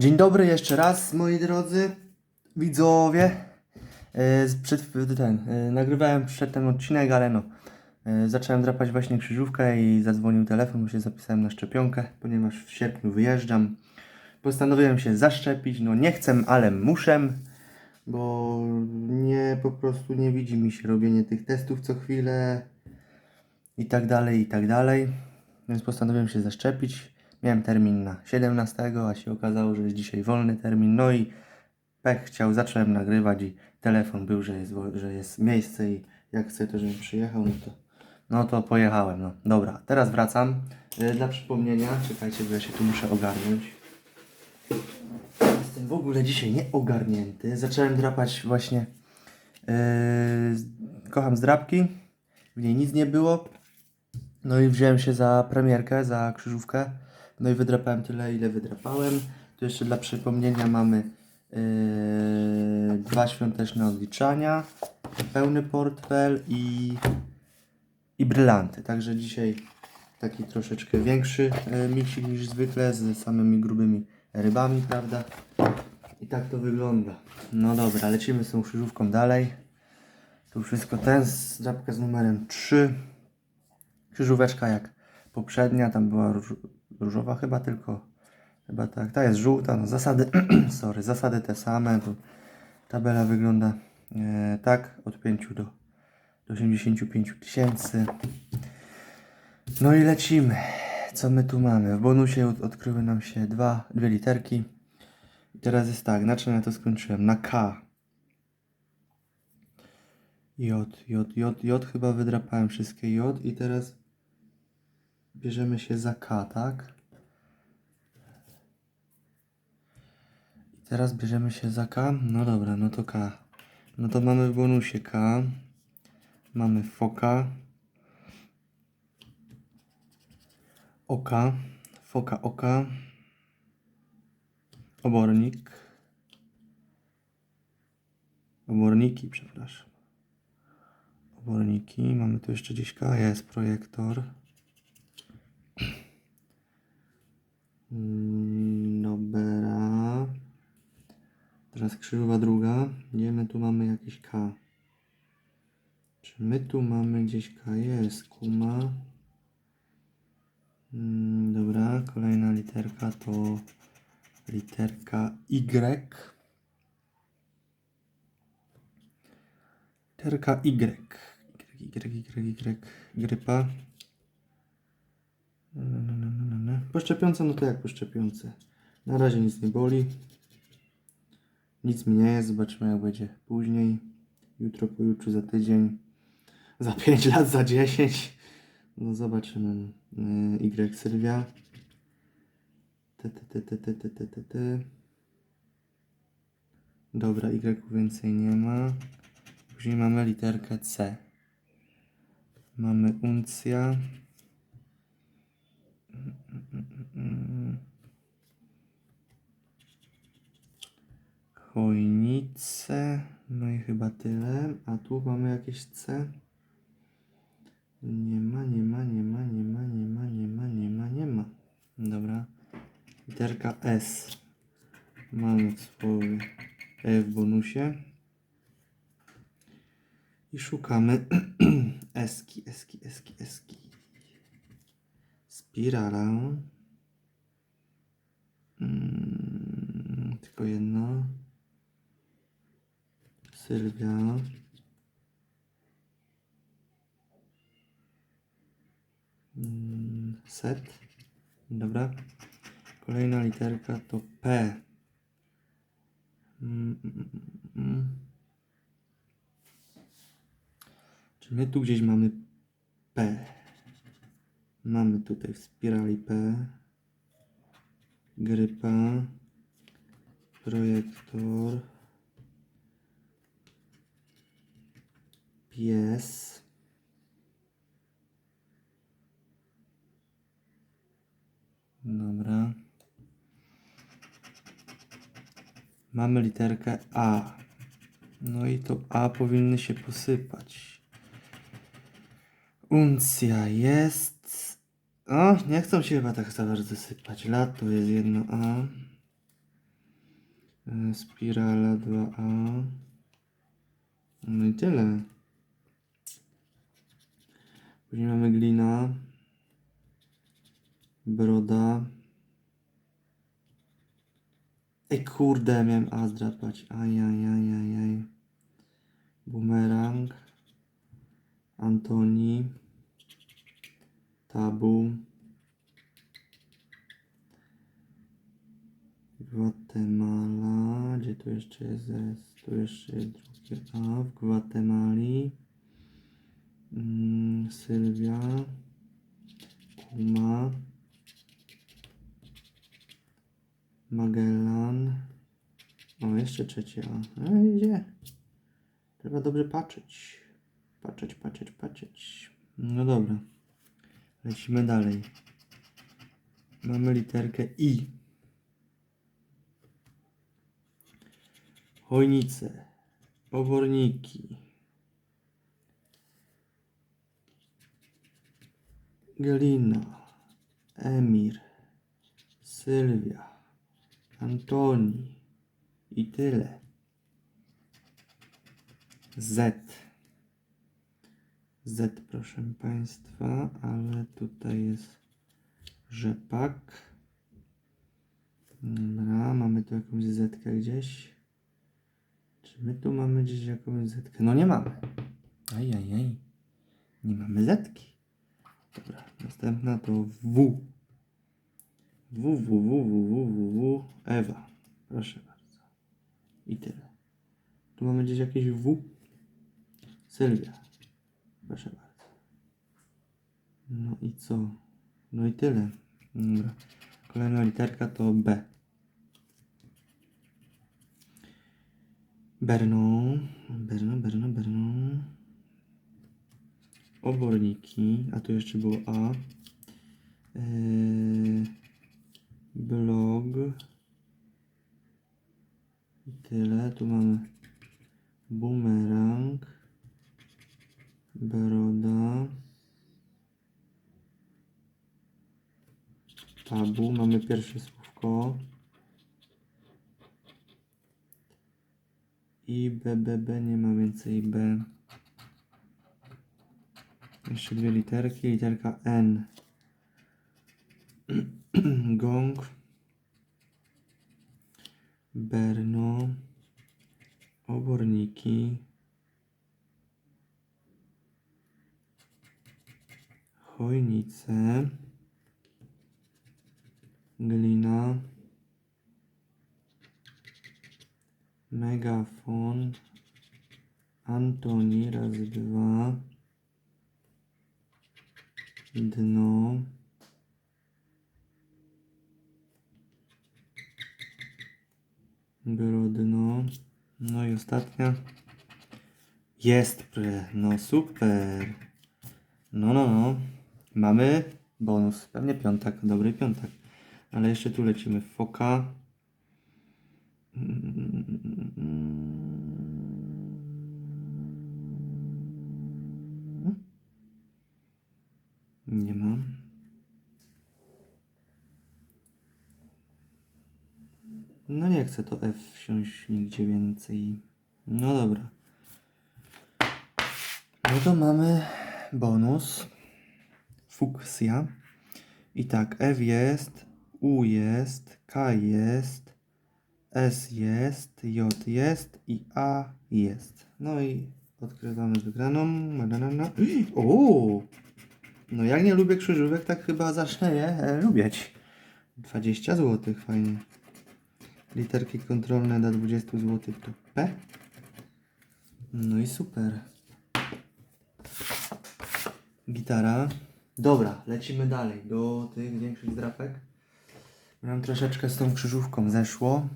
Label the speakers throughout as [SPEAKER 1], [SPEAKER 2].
[SPEAKER 1] Dzień dobry jeszcze raz, moi drodzy widzowie. E, Przed, ten, e, nagrywałem przedtem odcinek, ale no. e, Zacząłem drapać właśnie krzyżówkę i zadzwonił telefon, bo się zapisałem na szczepionkę, ponieważ w sierpniu wyjeżdżam. Postanowiłem się zaszczepić, no nie chcę, ale muszę, bo nie, po prostu nie widzi mi się robienie tych testów co chwilę i tak dalej, i tak dalej. Więc postanowiłem się zaszczepić. Miałem termin na 17, a się okazało, że jest dzisiaj wolny termin. No i pech chciał, zacząłem nagrywać i telefon był, że jest, że jest miejsce i jak chcę to, żebym przyjechał, no to, no to pojechałem. No. Dobra, teraz wracam. E, Dla przypomnienia, czekajcie, bo ja się tu muszę ogarnąć. Jestem w ogóle dzisiaj nieogarnięty. Zacząłem drapać właśnie. Yy, kocham zdrapki. W niej nic nie było. No i wziąłem się za premierkę, za krzyżówkę. No i wydrapałem tyle, ile wydrapałem. Tu jeszcze dla przypomnienia mamy yy, dwa świąteczne odliczania, pełny portfel i, i brylanty. Także dzisiaj taki troszeczkę większy yy, miksik niż zwykle z samymi grubymi rybami, prawda? I tak to wygląda. No dobra, lecimy z tą krzyżówką dalej. Tu wszystko ten, drapka z numerem 3. Krzyżóweczka jak poprzednia, tam była różowa chyba tylko. Chyba tak, ta jest żółta, no zasady, sorry, zasady te same. Tu tabela wygląda e, tak, od 5 do, do 85 tysięcy. No i lecimy. Co my tu mamy? W bonusie od, odkryły nam się dwa, dwie literki. I teraz jest tak, na czym ja to skończyłem? Na K. J, J, J, J chyba wydrapałem wszystkie J i teraz bierzemy się za K, tak? I teraz bierzemy się za K? No dobra, no to K. No to mamy w bonusie K. Mamy foka. Oka. Foka oka. Obornik. Oborniki, przepraszam. Oborniki. Mamy tu jeszcze gdzieś K. Jest projektor. Mm, Dobra. Teraz krzyżowa druga. Gdzie my tu mamy jakieś K? Czy my tu mamy gdzieś K? Jest kuma. Mm, Dobra, kolejna literka to literka Y. Literka Y. Y, Y, Y, Y. Grypa. No, no, no, po szczepionce, no to jak po szczepionce? Na razie nic nie boli. Nic mi nie jest, zobaczymy jak będzie później. Jutro, pojutrze, za tydzień. Za 5 lat, za 10. No zobaczymy. Y, y Sylwia. Ty, ty, ty, ty, ty, ty, ty, ty. Dobra, Y więcej nie ma. Później mamy literkę C. Mamy uncja. Chojnice. No i chyba tyle. A tu mamy jakieś C. Nie ma, nie ma, nie ma, nie ma, nie ma, nie ma, nie ma, nie ma. Dobra. Literka S. Mamy w słowie E w bonusie. I szukamy eski, eski, eski, eski. Spirala. Mm, tylko jedno. Sylwia. Mm, Set. Dobra. Kolejna literka to P. Mm, mm. Czy my tu gdzieś mamy P? Mamy tutaj w spirali P. Grypa. Projektor. Pies. Dobra. Mamy literkę A. No i to A powinny się posypać. Uncja jest. O, nie chcą się chyba tak za bardzo sypać. Lato jest jedno A. E, Spirala 2A. No i tyle. Później mamy glina. Broda. Ej kurde, miałem A zdrapać. Ajajajajaj. Bumerang. Antoni. Tabu. Gwatemala. Gdzie tu jeszcze jest S? Tu jeszcze jest drugie A. W Gwatemali. Mm, Sylwia. Kuma. Magellan. O, jeszcze trzecie A. No idzie. Trzeba dobrze patrzeć. Patrzeć, patrzeć, patrzeć. No dobra. Lecimy dalej. Mamy literkę I. Chojnice. Oborniki. Galina. Emir. Sylwia. Antoni. I tyle. Z. Z, proszę Państwa, ale tutaj jest rzepak. Dobra, mamy tu jakąś zetkę gdzieś. Czy my tu mamy gdzieś jakąś zetkę? No nie mamy. Ajajaj. Nie mamy zetki. Dobra, następna to W. W, W, W, W, W, W, W. Ewa. Proszę bardzo. I tyle. Tu mamy gdzieś jakieś W. Sylwia. Proszę bardzo. No i co? No i tyle. Dobra. Kolejna literka to B. Berno. Berno, Berno, Berno. Oborniki. A tu jeszcze było A. Yy, blog. I tyle. Tu mamy bumerang. Broda. Tabu. Mamy pierwsze słówko. I B, B, B. Nie ma więcej B. Jeszcze dwie literki. Literka N. Gong. Berno. Oborniki. Chojnice. Glina. Megafon. Antoni, raz, dwa. Dno. Brodno. No i ostatnia. Jest, no super. No, no, no. Mamy bonus. Pewnie piątak, dobry piątak. Ale jeszcze tu lecimy. Foka. Nie mam. No nie chcę to F wsiąść nigdzie więcej. No dobra. No to mamy bonus. Fuksja. I tak, F jest, U jest, K jest, S jest, J jest i A jest. No i odkrywamy wygraną. Banana. O! No jak nie lubię krzyżówek, tak chyba zacznę je e, lubić. 20 zł, fajnie. Literki kontrolne do 20 zł to P. No i super. Gitara. Dobra, lecimy dalej do tych większych drapek. Nam troszeczkę z tą krzyżówką zeszło.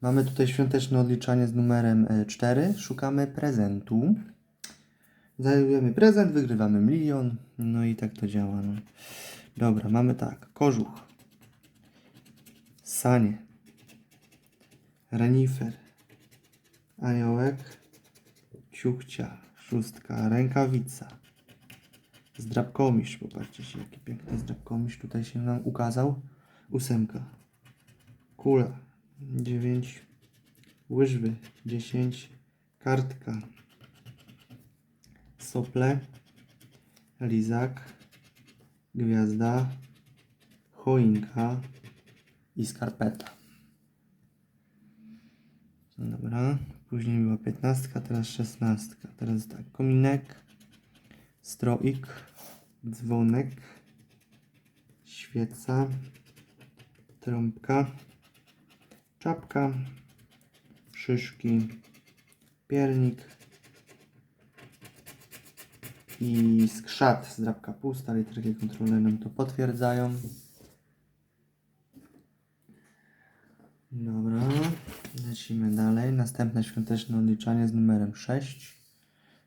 [SPEAKER 1] Mamy tutaj świąteczne odliczanie z numerem e, 4. Szukamy prezentu. Zajmujemy prezent, wygrywamy milion. No i tak to działa. No. Dobra, mamy tak. Kożuch. Sanie. Renifer. Aniołek. Ciuchcia. Szóstka. Rękawica. Zdrabkomisz. Popatrzcie się, jaki piękny zdrabkomisz tutaj się nam ukazał. Ósemka. Kula. Dziewięć. łyżwy 10, kartka, sople, lizak, gwiazda, choinka i skarpeta. Dobra, później była 15, teraz 16. Teraz tak, kominek, stroik, dzwonek, świeca, trąbka, czapka, szyszki, piernik i skrzat. Zdrabka pusta, literki kontrolne nam to potwierdzają. Dobra, lecimy dalej. Następne świąteczne odliczanie z numerem 6,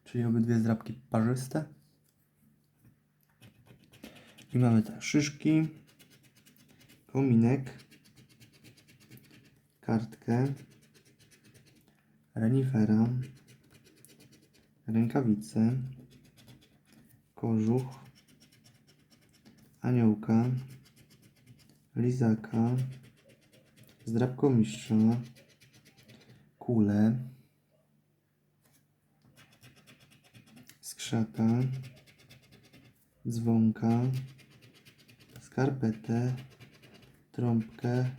[SPEAKER 1] czyli obydwie zdrabki parzyste. I mamy tak, szyszki, kominek, kartkę, renifera, rękawice, kożuch, aniołka, lizaka, zdrabkomistrza, kulę, skrzata, dzwonka, skarpetę, trąbkę,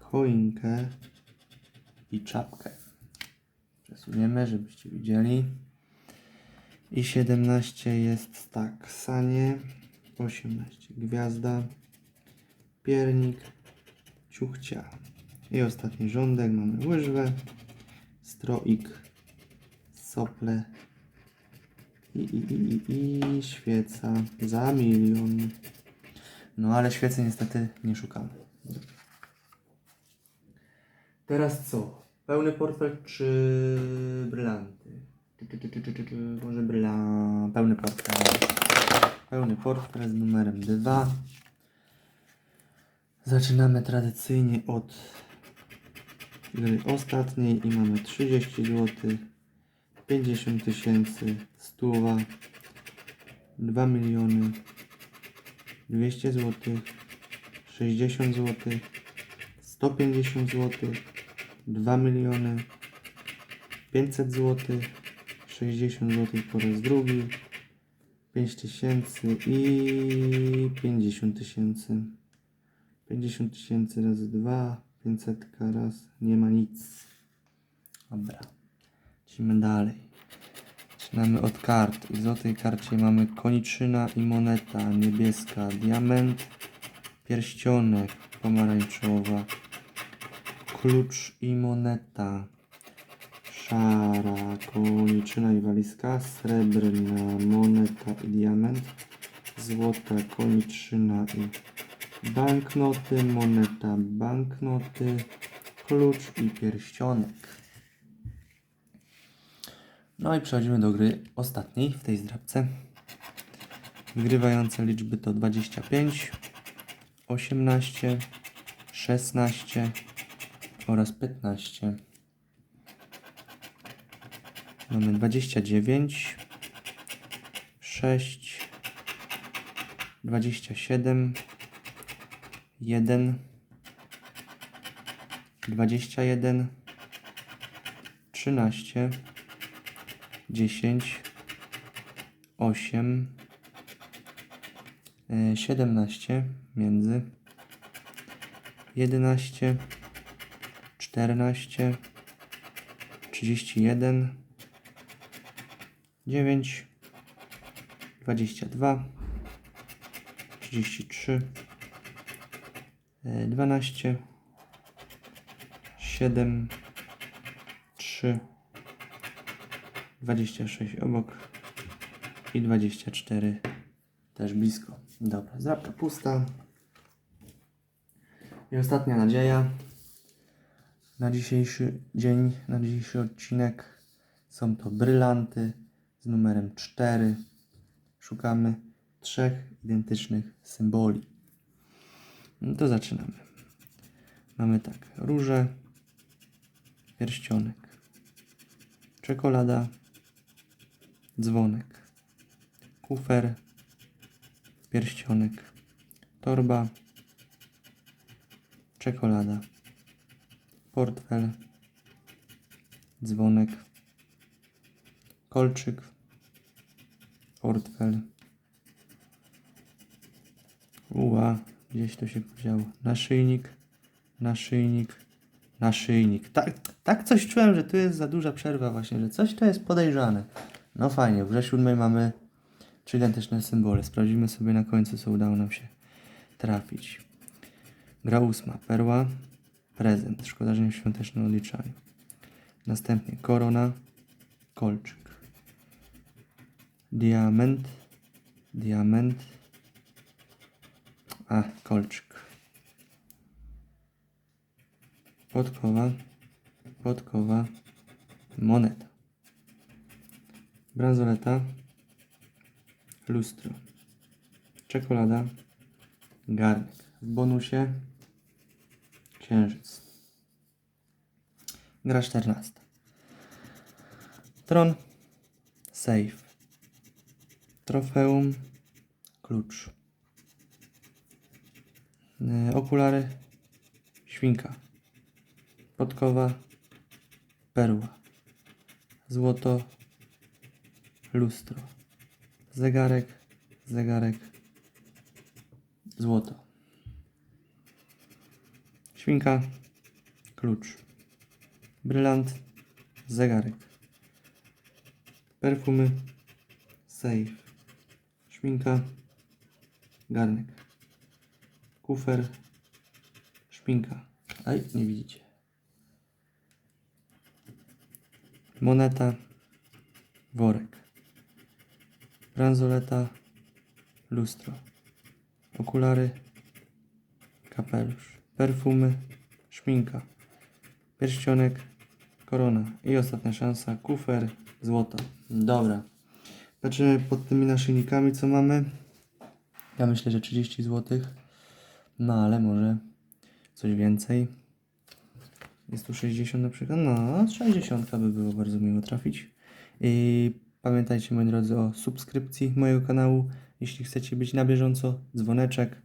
[SPEAKER 1] choinkę i czapkę. Przesuniemy, żebyście widzieli. I 17 jest tak, sanie, 18 gwiazda, piernik, ciuchcia. I ostatni rządek, mamy łyżwę, stroik, sople i, i, i, i, i świeca za milion. No ale świecy niestety nie szukamy. Teraz co? Pełny portfel czy brylanty? Czy, czy, czy, czy, czy, może bryla... Pełny portfel. Pełny portfel z numerem 2. Zaczynamy tradycyjnie od gry ostatniej i mamy 30 zł, 50 tysięcy, stuwa, 2 miliony, 200 zł, 60 zł, 150 zł, 2 miliony, 500 zł, 60 zł po raz drugi, 5 tysięcy i 50 tysięcy. 50 tysięcy razy 2, 500 raz, nie ma nic. Dobra, lecimy dalej. Zaczynamy od kart. I w złotej karcie mamy koniczyna i moneta niebieska, diament, pierścionek pomarańczowa, klucz i moneta szara, koniczyna i walizka, srebrna moneta i diament, złota koniczyna i banknoty, moneta, banknoty, klucz i pierścionek. No i przechodzimy do gry ostatniej w tej zdrabce. Wygrywające liczby to 25, 18, 16 oraz 15. Mamy 29, 6, 27, 1, 21, 13, 10, 8, e, 17 między, 11, 14, 31, 9, 22, 33, e, 12, 7, 3, 26 obok i 24 też blisko. Dobra, zapka pusta. I ostatnia nadzieja na dzisiejszy dzień, na dzisiejszy odcinek są to brylanty z numerem 4. Szukamy trzech identycznych symboli. No to zaczynamy. Mamy tak, róże, pierścionek, czekolada, dzwonek, kufer, pierścionek, torba, czekolada, portfel, dzwonek, kolczyk, portfel. Uła, gdzieś to się podziało. Naszyjnik, naszyjnik, naszyjnik. Tak, tak coś czułem, że tu jest za duża przerwa właśnie, że coś to jest podejrzane. No fajnie, w grze siódmej mamy trzy identyczne symbole. Sprawdzimy sobie na końcu, co udało nam się trafić. Gra ósma, perła, prezent. Szkoda, że nie w świątecznym odliczaniu. Następnie korona, kolczyk. Diament, diament, a kolczyk. Podkowa, podkowa, moneta. Bransoleta, lustro. Czekolada, garnek. W bonusie księżyc. Gra 14. Tron, safe. Trofeum, klucz. E, Okulary, świnka. Podkowa, perła. Złoto, lustro. Zegarek, zegarek, złoto. Świnka, klucz. Brylant, zegarek. Perfumy, safe. Szminka, garnek. Kufer, szpinka. Aj, nie widzicie. Moneta, worek. Bransoleta, lustro. Okulary, kapelusz. Perfumy, szminka. Pierścionek, korona. I ostatnia szansa, kufer, złoto. Dobra. Patrzymy pod tymi naszyjnikami, co mamy. Ja myślę, że 30 zł. No ale może coś więcej. Jest tu 60 na przykład. No, 60 by było bardzo miło trafić. I pamiętajcie, moi drodzy, o subskrypcji mojego kanału. Jeśli chcecie być na bieżąco, dzwoneczek.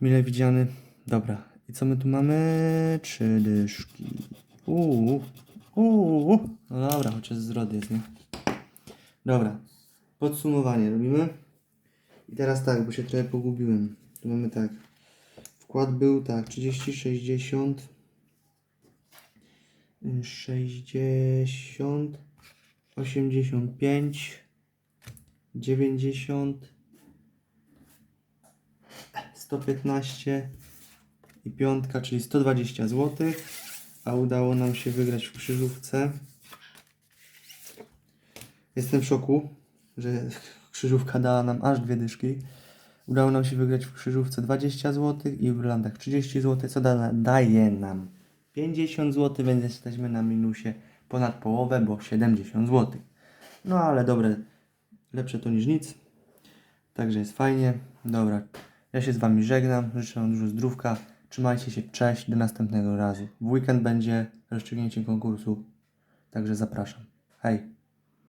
[SPEAKER 1] Mile widziany. Dobra. I co my tu mamy? Trzy dyszki. Uuu. Uuu. No dobra, chociaż zwrot jest, nie? Dobra. Podsumowanie robimy. I teraz tak, bo się trochę pogubiłem. Tu mamy tak. Wkład był tak, 30, 60, y, 60, 85, 90, 115 i piątka, czyli 120 zł. A udało nam się wygrać w krzyżówce. Jestem w szoku, że krzyżówka dała nam aż dwie dyszki. Udało nam się wygrać w krzyżówce 20 zł i w Brylandach 30 zł, co da, daje nam 50 zł, więc jesteśmy na minusie ponad połowę, bo 70 zł. No ale dobre, lepsze to niż nic. Także jest fajnie. Dobra, ja się z Wami żegnam, życzę Wam dużo zdrówka. Trzymajcie się, cześć, do następnego razu. W weekend będzie rozstrzygnięcie konkursu, także zapraszam. Hej!